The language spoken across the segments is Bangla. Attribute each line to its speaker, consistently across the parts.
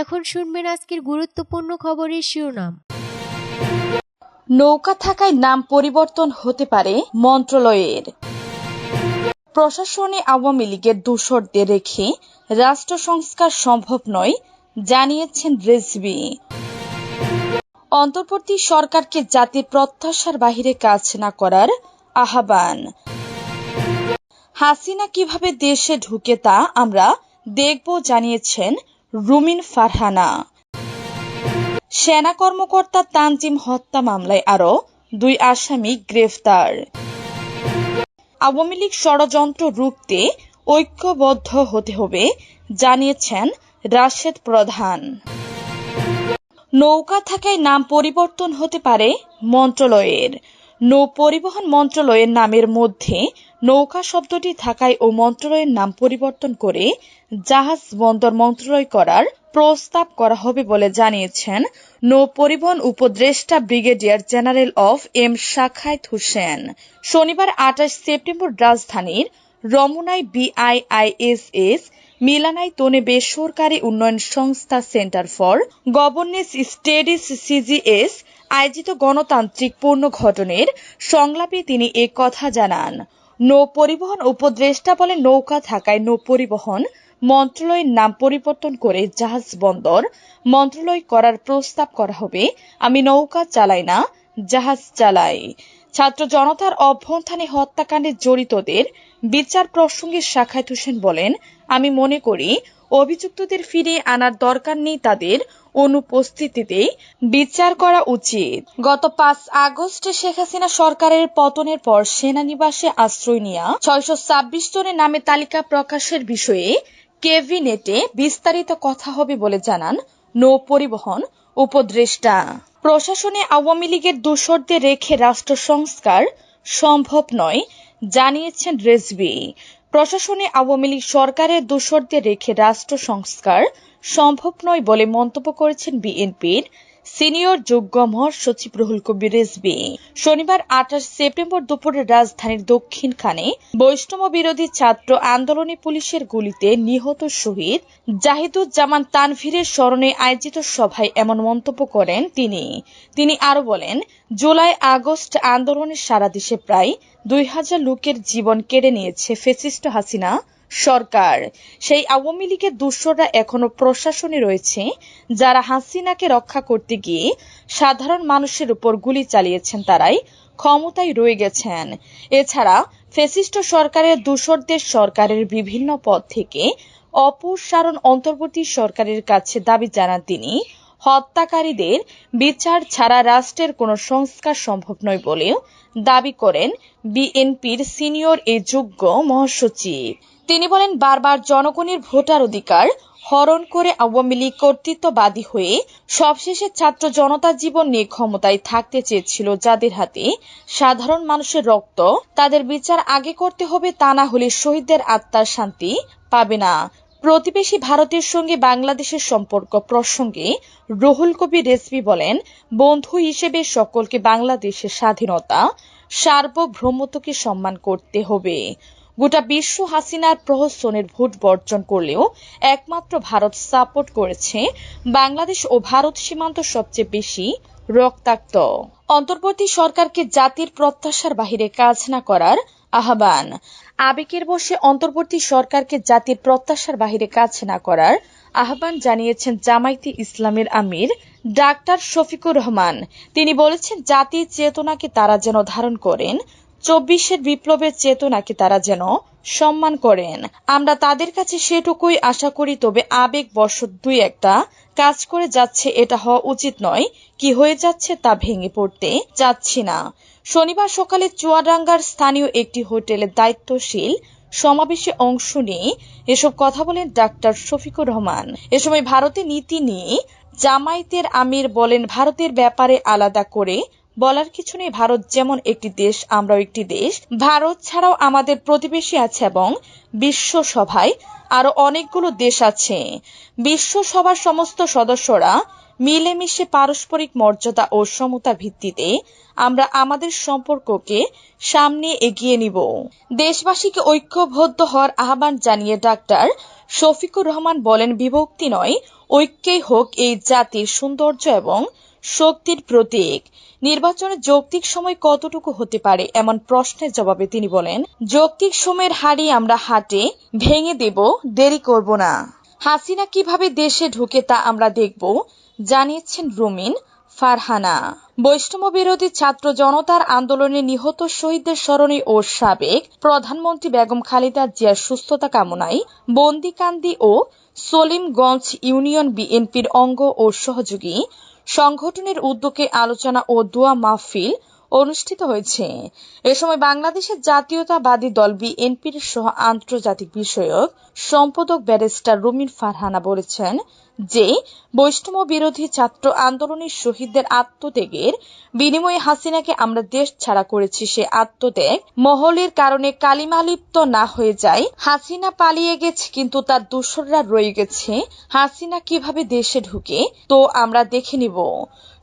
Speaker 1: এখন শুনবেন আজকের গুরুত্বপূর্ণ খবরের শিরোনাম।
Speaker 2: নৌকা থাকায় নাম পরিবর্তন হতে পারে মন্ত্রণালয়ের। প্রশাসনে আওয়ামী লীগের দূষরদের রেখে রাষ্ট্র সংস্কার সম্ভব নয়, জানিয়েছেন রেজবি অন্তর্বর্তী সরকারকে জাতির প্রত্যাশার বাহিরে কাজ না করার আহ্বান। হাসিনা কীভাবে দেশে ঢুকে তা আমরা দেখব, জানিয়েছেন রুমিন ফারহানা। সেনা কর্মকর্তা তানজিম হত্যা মামলায় আরও দুই আসামি গ্রেফতার। আওয়ামী লীগ ষড়যন্ত্র রুখতে ঐক্যবদ্ধ হতে হবে, জানিয়েছেন রাশেদ প্রধান। নৌকা থাকায় নাম পরিবর্তন হতে পারে মন্ত্রণালয়ের। নৌ পরিবহন মন্ত্রণালয়ের নামের মধ্যে নৌকা শব্দটি থাকায় ও মন্ত্রণালয়ের নাম পরিবর্তন করে জাহাজ বন্দর মন্ত্রণালয় করার প্রস্তাব করা হবে বলে জানিয়েছেন নৌ পরিবহন উপদেষ্টা ব্রিগেডিয়ার জেনারেল অফ এম শাখায়েত হোসেন। শনিবার আঠাশ সেপ্টেম্বর রাজধানীর রমনায় বিআইআইএসএস, মিলানায় তোনে বেসরকারি উন্নয়ন সংস্থা centre for governance studies CGS আয়োজিত গণতান্ত্রিক পূর্ণ ঘটনের সংলাপে তিনি এ কথা জানান। নৌ পরিবহন উপদেষ্টা বলেন, নৌকা থাকায় নৌ পরিবহন মন্ত্রণালয়ের নাম পরিবর্তন করে জাহাজ বন্দর মন্ত্রণালয় করার প্রস্তাব করা হবে। আমি নৌকা চালাই না, জাহাজ চালাই। ছাত্র জনতার অভ্যন্থানে হত্যাকাণ্ডে জড়িতদের বিচার প্রসঙ্গে শাখায়েত হোসেন বলেন, আমি মনে করি অভিযুক্তদের ফিরিয়ে আনার দরকার নেই তাদের অনুপস্থিতিতে বিচার করা উচিত। গত পাঁচ আগস্টে শেখ হাসিনা সরকারের পতনের পর সেনানিবাসে আশ্রয় নেওয়া ছয়শো ছাব্বিশ জনের নামে তালিকা প্রকাশের বিষয়ে কেবিনেটে বিস্তারিত কথা হবে বলে জানান নৌ পরিবহন উপদেষ্টা। প্রশাসনে আওয়ামী লীগের দূষরদের রেখে রাষ্ট্র সংস্কার সম্ভব নয়, জানিয়েছেন রেজবি প্রশাসনে আওয়ামী লীগ সরকারের দোসরদের রেখে রাষ্ট্র সংস্কার সম্ভব নয় বলে মন্তব্য করেছেন বিএনপির সিনিয়র যুগ্ম মহাসচিব রুহুল কবির রেজবি শনিবার আঠাশ সেপ্টেম্বর দুপুরে রাজধানীর দক্ষিণখানে বৈষ্ণব বিরোধী ছাত্র আন্দোলনে পুলিশের গুলিতে নিহত শহীদ জাহিদুজ্জামান তানভীরের স্মরণে আয়োজিত সভায় এমন মন্তব্য করেন তিনি। তিনি আরও বলেন, জুলাই আগস্ট আন্দোলনে সারা দেশে প্রায় দুই হাজার লোকের জীবন কেড়ে নিয়েছে ফেসিস্ট হাসিনা। সরকার। সেই আওয়ামী লীগের দুঃসররা এখনও প্রশাসনে রয়েছে, যারা হাসিনাকে রক্ষা করতে গিয়ে সাধারণ মানুষের উপর গুলি চালিয়েছেন তারাই ক্ষমতায় রয়ে গেছেন। এছাড়া ফেসিস্ট সরকারের দূষরদের সরকারের বিভিন্ন পদ থেকে অপসারণ অন্তর্বর্তী সরকারের কাছে দাবি জানান তিনি, হত্যাকারীদের বিচার ছাড়া রাষ্ট্রের কোনো সংস্কার সম্ভব নয় বলেও দাবি করেন বিএনপির সিনিয়র এই যোগ্য মহাসচিব। তিনি বলেন, বারবার জনগণের ভোটার অধিকার হরণ করে আওয়ামী লীগ কর্তৃত্ববাদী হয়ে সবশেষে ছাত্র জনতার জীবন নিয়ে ক্ষমতায় থাকতে চেয়েছিল যাদের হাতে সাধারণ মানুষের রক্ত। তাদের বিচার আগে করতে হবে, তা না হলে শহীদদের আত্মার শান্তি পাবে না। প্রতিবেশী ভারতের সঙ্গে বাংলাদেশের সম্পর্ক প্রসঙ্গে রুহুল কবির রেসপি বলেন, বন্ধু হিসেবে সকলকে বাংলাদেশের স্বাধীনতা, সার্বভৌমত্বকে সম্মান করতে হবে। গোটা বিশ্ব হাসিনার প্রহসনের ভোট বর্জন করলেও একমাত্র ভারত সাপোর্ট করেছে বাংলাদেশ ও ভারত সীমান্ত সবচেয়ে বেশি রক্তাক্ত। অন্তর্বর্তী সরকারকে জাতির প্রত্যাশার বাহিরে কাজ না করার আহ্বান। আবেগের বসে অন্তর্বর্তী সরকারকে জাতির প্রত্যাশার বাহিরে কাজ না করার আহ্বান জানিয়েছেন জামায়াতে ইসলামের আমির ডাক্তার শফিকুর রহমান। তিনি বলেছেন, জাতির চেতনাকে তারা যেন ধারণ করেন চব্বিশের বিপ্লবের চেতনাকে তারা যেন সম্মান করেন। আমরা তাদের কাছে সেটুকুই আশা করি, তবে আবেগ বশত দুই একটা কাজ করে যাচ্ছে, এটা হওয়া উচিত নয়। কি হয়ে যাচ্ছে তা ভেঙে পড়তে চাচ্ছি না। শনিবার সকালে চুয়াডাঙ্গার স্থানীয় একটি হোটেলের দায়িত্বশীল সমাবেশে অংশ নিয়ে এসব কথা বলেন ডাক্তার শফিকুর রহমান। এ সময় ভারতের নীতি নিয়ে জামায়াতের আমির বলেন, ভারতের ব্যাপারে আলাদা করে বলার কিছু নেই, ভারত যেমন একটি দেশ, আমরাও একটি দেশ। ভারত ছাড়াও আমাদের প্রতিবেশী আছে এবং বিশ্ব সভায় আরও অনেকগুলো দেশ আছে। বিশ্ব সভার সমস্ত সদস্যরা মিলেমিশে পারস্পরিক মর্যাদা ও সমতা ভিত্তিতে আমরা আমাদের সম্পর্ককে সামনে এগিয়ে নিব। দেশবাসীকে ঐক্যবদ্ধ হওয়ার আহ্বান জানিয়ে ডাক্তার শফিকুর রহমান বলেন, বিভক্তি নয়, ঐক্যই হোক এই জাতির সৌন্দর্য এবং শক্তির প্রতীক। নির্বাচনে যৌক্তিক সময় কতটুকু হতে পারে এমন প্রশ্নের জবাবে তিনি বলেন, যৌক্তিক সময়ের হাড়ি আমরা হাটে, ভেঙে দেব, দেরি করব না। হাসিনা কীভাবে দেশে ঢুকে তা আমরা দেখব, জানিয়েছেন রুমিন ফারহানা। বৈষ্ণব বিরোধী ছাত্র জনতার আন্দোলনে নিহত শহীদদের স্মরণে ও সাবেক প্রধানমন্ত্রী বেগম খালেদা জিয়ার সুস্থতা কামনায় বন্দিকান্দি ও সলিমগঞ্জ ইউনিয়ন বিএনপির অঙ্গ ও সহযোগী সংগঠনের উদ্যোগে আলোচনা ও দোয়া মাহফিল অনুষ্ঠিত হয়েছে। এ সময় বাংলাদেশের জাতীয়তাবাদী দল বিএনপির সহ আন্তর্জাতিক বিষয়ক সম্পাদক ব্যারিস্টার রুমিন ফারহানা বলেছেন যে, বৈষ্ণব বিরোধী ছাত্র আন্দোলনের শহীদদের আত্মত্যাগের বিনিময়ে হাসিনাকে আমরা দেশ ছাড়া করেছি। সে আত্মত্যাগ মহলের কারণে কালিমালিপ্ত না হয়ে যায়। হাসিনা পালিয়ে গেছে, কিন্তু তার দূষররা রয়ে গেছে। হাসিনা কীভাবে দেশে ঢুকে, তো আমরা দেখে নিব।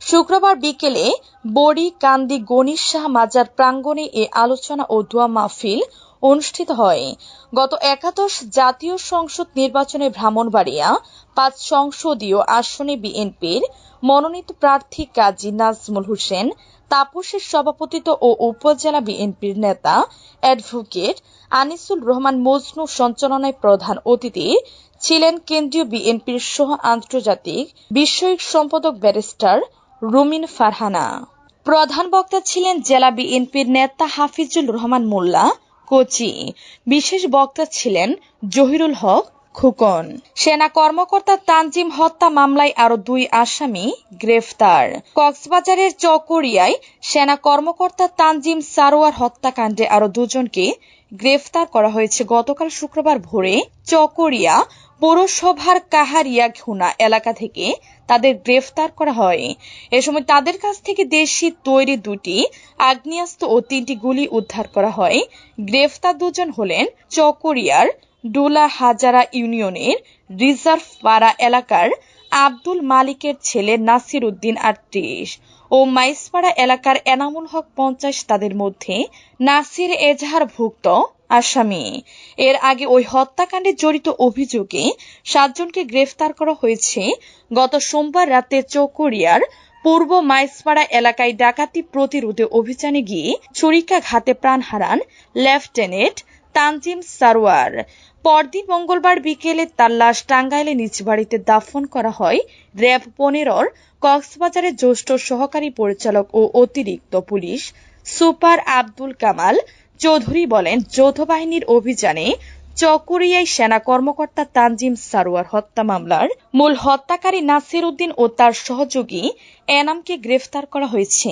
Speaker 2: শুক্রবার বিকেলে বড়ি, কান্দি গণিশ শাহ মাজার প্রাঙ্গণে এ আলোচনা ও দোয়া মাহফিল অনুষ্ঠিত হয়। গত একাদশ জাতীয় সংসদ নির্বাচনে ব্রাহ্মণবাড়িয়া, পাঁচ সংসদীয় আসনে বিএনপির মনোনীত প্রার্থী কাজী নাজমুল হোসেন, তাপসের সভাপতিত্ব ও উপজেলা বিএনপির নেতা অ্যাডভোকেট আনিসুল রহমান মজনু সঞ্চালনায় প্রধান অতিথি ছিলেন কেন্দ্রীয় বিএনপির সহ আন্তর্জাতিক বিষয়ক সম্পাদক ব্যারিস্টার রুমিন ফারহানা। প্রধান বক্তা ছিলেন জেলা বিএনপির নেতা হাফিজুল রহমান মোল্লা, কোচি। বিশেষ বক্তা ছিলেন জহিরুল হক খুকন সেনা কর্মকর্তা তানজিম হত্যা মামলায় আরও দুই আসামি গ্রেফতার। কক্সবাজারের চকরিয়ায় সেনা কর্মকর্তা তানজিম সারোয়ার হত্যাকাণ্ডে আরও দুজনকে গ্রেফতার করা হয়েছে গতকাল শুক্রবার ভোরে চকরিয়া পৌরসভার কাহারিয়া ঘুনা এলাকা থেকে তাদের গ্রেফতার করা হয়। এ সময় তাদের কাছ থেকে দেশি তৈরি দুটি আগ্নেয়াস্ত্র ও তিনটি গুলি উদ্ধার করা হয়। গ্রেফতার দুজন হলেন চকরিয়ার ডুলা হাজারা ইউনিয়নের রিজার্ভ পাড়া এলাকার আব্দুল মালিকের ছেলে নাসির উদ্দিন আটত্রিশ ও মাইসপাড়া এলাকার এনামুল হক পঞ্চাশ তাদের মধ্যে নাসির এজাহার ভুক্ত আসামি। এর আগে ওই হত্যাকাণ্ডে জড়িত অভিযোগে সাতজনকে গ্রেফতার করা হয়েছে। গত সোমবার রাতে চৌকরিয়ার পূর্ব মাইসপাড়া এলাকায় ডাকাতি প্রতিরোধে অভিযানে গিয়ে ছুরিকাঘাতে প্রাণ হারান লেফটেন্যান্ট তানজিম সারোয়ার। পরদিন মঙ্গলবার বিকেলে তার লাশ টাঙ্গাইলে নিজ বাড়িতে দাফন করা হয় র্যাব পনেরোর কক্সবাজারের জ্যেষ্ঠ সহকারী পরিচালক ও অতিরিক্ত পুলিশ সুপার আব্দুল কামাল চৌধুরী বলেন, যৌথ বাহিনীর অভিযানে চকরিয়ায় সেনা কর্মকর্তা তানজিম সারোয়ার হত্যা মামলার মূল হত্যাকারী নাসির উদ্দিন ও তার সহযোগী এনামকে গ্রেফতার করা হয়েছে।